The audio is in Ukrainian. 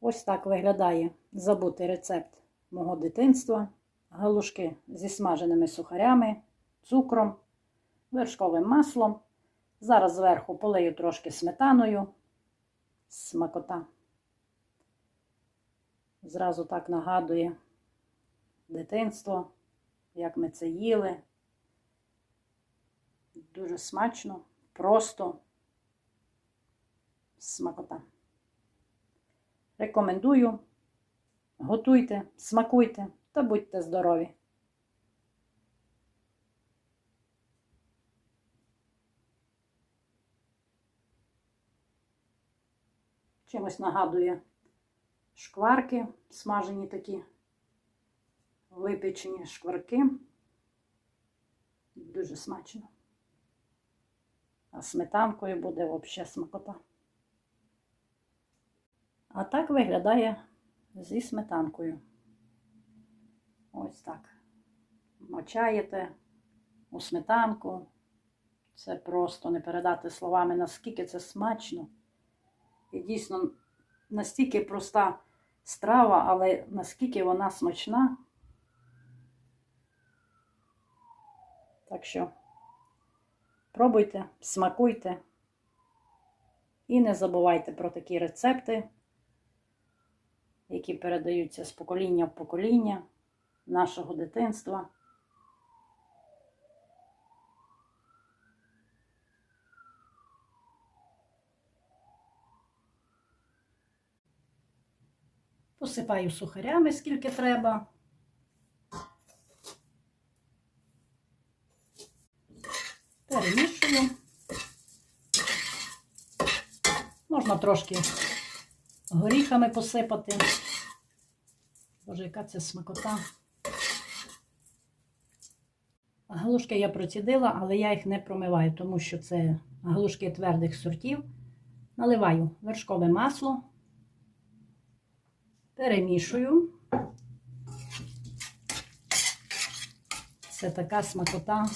Ось так виглядає забутий рецепт мого дитинства. Галушки зі смаженими сухарями, цукром, вершковим маслом. Зараз зверху полию трошки сметаною. Смакота. Зразу так нагадує дитинство, як ми це їли. Дуже смачно, просто смакота. Рекомендую. Готуйте, смакуйте та будьте здорові! Чимось нагадує шкварки, смажені такі, випечені шкварки. Дуже смачно. А сметанкою буде взагалі смакота. А так виглядає зі сметанкою. Ось так. Мочаєте у сметанку. Це просто не передати словами, наскільки це смачно. І дійсно настільки проста страва, але наскільки вона смачна. Так що пробуйте, смакуйте і не забувайте про такі рецепти, які передаються з покоління в покоління нашого дитинства. Посипаю сухарями, скільки треба. Перемішую. Можна трошки горіхами посипати. Боже, яка це смакота. Галушки я процідила, але я їх не промиваю, тому що це галушки твердих сортів. Наливаю вершкове масло, перемішую. Це така смакота.